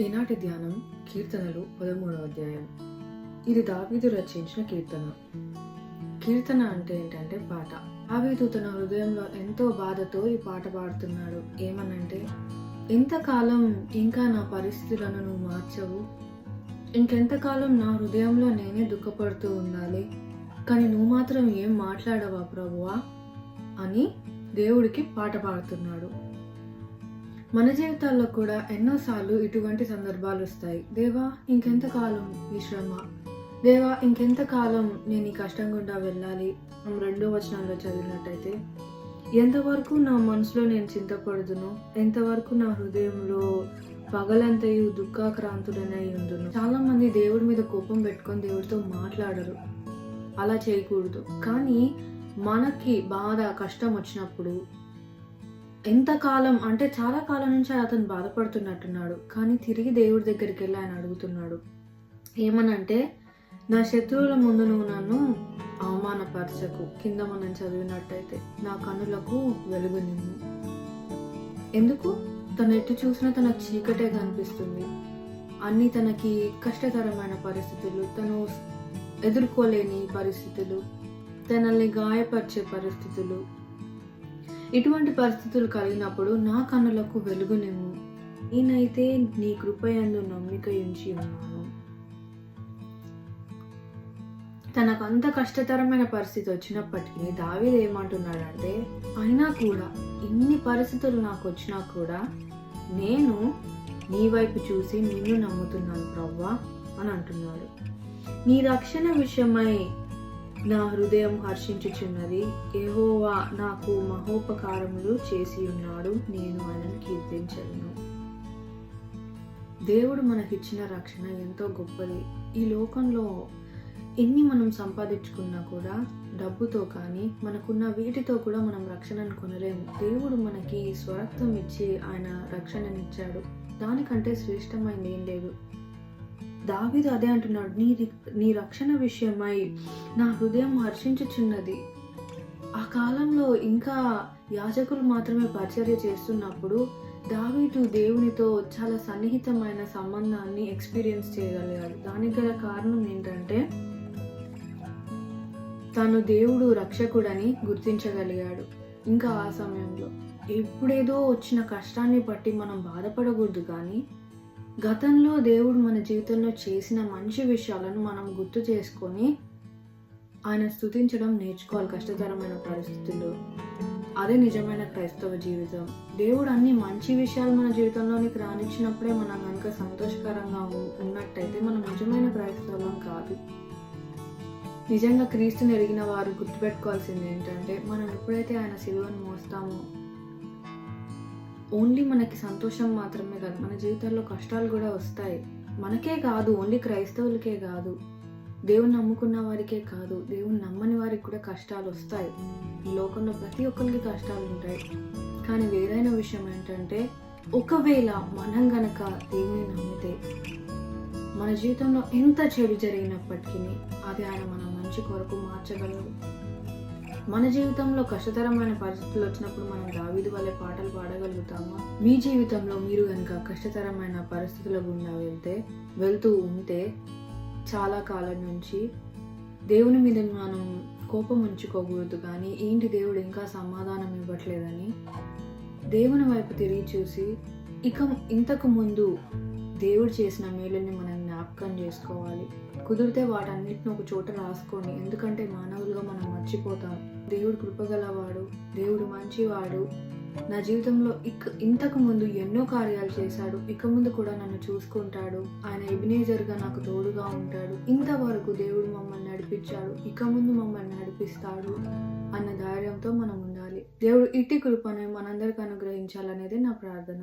ఈనాటి ధ్యానం? కీర్తనలు పదమూడవ అధ్యాయం. ఇది దావీదు రచించిన కీర్తన. కీర్తన అంటే ఏంటంటే పాట. దావీదు తన హృదయంలో ఎంతో బాధతో ఈ పాట పాడుతున్నాడు. ఏమనంటే ఎంతకాలం ఇంకా నా పరిస్థితులను నువ్వు మార్చవు. ఇంకెంతకాలం నా హృదయంలో నేనే దుఃఖపడుతూ ఉండాలి. కానీ నువ్వు మాత్రం ఏం మాట్లాడవా ప్రభువా? అని దేవుడికి పాట పాడుతున్నాడు. మన జీవితాల్లో కూడా ఎన్నోసార్లు ఇటువంటి సందర్భాలు వస్తాయి దేవా ఇంకెంతకాలం ఈ శ్రమ? దేవా ఇంకెంతకాలం నేను ఈ కష్టం గుండా వెళ్ళాలి? మనం రెండో వచనంలో చదివినట్టయితే ఎంతవరకు నా మనసులో నేను చింతపడుదును ఎంతవరకు నా హృదయంలో పగలంతయు దుఃఖాక్రాంతుడనై ఉందును చాలా మంది దేవుడి మీద కోపం పెట్టుకొని దేవుడితో మాట్లాడరు. అలా చేయకూడదు. కానీ మనకి బాధ కష్టం వచ్చినప్పుడు ఎంతకాలం అంటే చాలా కాలం నుంచి అతను బాధపడుతున్నట్టున్నాడు. కానీ తిరిగి దేవుడి దగ్గరికి వెళ్ళి ఆయన అడుగుతున్నాడు. ఏమనంటే నా శత్రువుల ముందు నువ్వు నన్ను అవమానపరచకు. కింద మనం చదివినట్టయితే నా కనులకు వెలుగు నిన్ను. ఎందుకు? తను ఎటు చూసినా తనకు చీకటే కనిపిస్తుంది. అన్ని తనకి కష్టతరమైన పరిస్థితులు తను ఎదుర్కోలేని పరిస్థితులు తనల్ని గాయపరిచే పరిస్థితులు ఇటువంటి పరిస్థితులు కలిగినప్పుడు నా కన్నులకు వెలుగు నేనైతే నీ కృపయందు నమ్మిక ఉంచి ఉన్నాను తనకు అంత కష్టతరమైన పరిస్థితి వచ్చినప్పటికీ దావీద్ ఏమంటున్నాడంటే అయినా కూడా ఇన్ని పరిస్థితులు నాకు వచ్చినా కూడా నేను నీ వైపు చూసి నిన్ను నమ్ముతున్నాను ప్రవ్వా అని అంటున్నాడు. నీ రక్షణ విషయమై నా హృదయం హర్షించుచున్నది. ఏహోవా నాకు మహోపకారములు చేసి ఉన్నాడు నేను ఆయనను కీర్తించలను దేవుడు మనకిచ్చిన రక్షణ ఎంతో గొప్పది. ఈ లోకంలో ఎన్ని మనం సంపాదించుకున్నా కూడా డబ్బుతో కానీ మనకున్న వీటితో కూడా మనం రక్షణను కొనలేము దేవుడు మనకి స్వరత్వం ఇచ్చి ఆయన రక్షణనిచ్చాడు. దానికంటే శ్రేష్టమైంది ఏం లేదు. దావీదు అదే అంటున్నాడు నీ నీ రక్షణ విషయమై నా హృదయం హర్షించుచున్నది. ఆ కాలంలో ఇంకా యాజకులు మాత్రమే పరిచర్య చేస్తున్నప్పుడు దావీదు దేవునితో చాలా సన్నిహితమైన సంబంధాన్ని ఎక్స్పీరియన్స్ చేయగలిగాడు. దానికి గల కారణం ఏంటంటే తను దేవుడు రక్షకుడని గుర్తించగలిగాడు ఇంకా ఆ సమయంలో. ఎప్పుడేదో వచ్చిన కష్టాన్ని బట్టి మనం బాధపడకూడదు కానీ గతంలో దేవుడు మన జీవితంలో చేసిన మంచి విషయాలను మనం గుర్తు చేసుకొని ఆయన స్థుతించడం నేర్చుకోవాలి కష్టతరమైన పరిస్థితుల్లో. అదే నిజమైన క్రైస్తవ జీవితం. దేవుడు అన్ని మంచి విషయాలు మన జీవితంలోనికి రాణించినప్పుడే మనం కనుక సంతోషకరంగా ఉన్నట్టయితే మనం నిజమైన క్రైస్తవం కాదు. నిజంగా క్రీస్తుని ఎరిగిన వారు గుర్తుపెట్టుకోవాల్సింది ఏంటంటే మనం ఎప్పుడైతే ఆయన శిలువను మోస్తామో ఓన్లీ మనకి సంతోషం మాత్రమే కాదు మన జీవితాల్లో కష్టాలు కూడా వస్తాయి. మనకే కాదు ఓన్లీ క్రైస్తవులకే కాదు దేవుని నమ్ముకున్న వారికే కాదు దేవుని నమ్మని వారికి కూడా కష్టాలు వస్తాయి. ఈ లోకంలో ప్రతి ఒక్కరికి కష్టాలు ఉంటాయి. కానీ వేరైన విషయం ఏంటంటే ఒకవేళ మనం గనక దేవుని నమ్మితే మన జీవితంలో ఎంత చెడు జరిగినప్పటికీ అది ఆయన మన మంచి కొరకు మార్చగలరు మన జీవితంలో కష్టతరమైన పరిస్థితులు వచ్చినప్పుడు మనం దావీదు వల్లే పాటలు పాడగలుగుతామా? మీ జీవితంలో మీరు కనుక కష్టతరమైన పరిస్థితుల గుండా వెళ్తే వెళ్తూ ఉంటే చాలా కాలం నుంచి దేవుని మీద మనం కోపం ఉంచుకోకూడదు. కానీ ఏంటి దేవుడు ఇంకా సమాధానం ఇవ్వట్లేదని? దేవుని వైపు తిరిగి చూసి ఇక ఇంతకు ముందు దేవుడు చేసిన మేలుని మనం జ్ఞాపకం చేసుకోవాలి. కుదిరితే వాటన్నిటిని ఒక చోట రాసుకోండి. ఎందుకంటే మానవులుగా మనం మర్చిపోతాం. దేవుడు కృపగలవాడు దేవుడు మంచివాడు. నా జీవితంలో ఇక ఇంతకు ముందు ఎన్నో కార్యాలు చేశాడు. ఇక ముందు కూడా నన్ను చూసుకుంటాడు. ఆయన ఎబినేజర్గా నాకు తోడుగా ఉంటాడు. ఇంతవరకు దేవుడు మమ్మల్ని నడిపించాడు. ఇక ముందు మమ్మల్ని నడిపిస్తాడు అన్న ధైర్యంతో మనం ఉండాలి. దేవుడు ఇట్టి కృపను మనందరికి అనుగ్రహించాలనేది నా ప్రార్థన.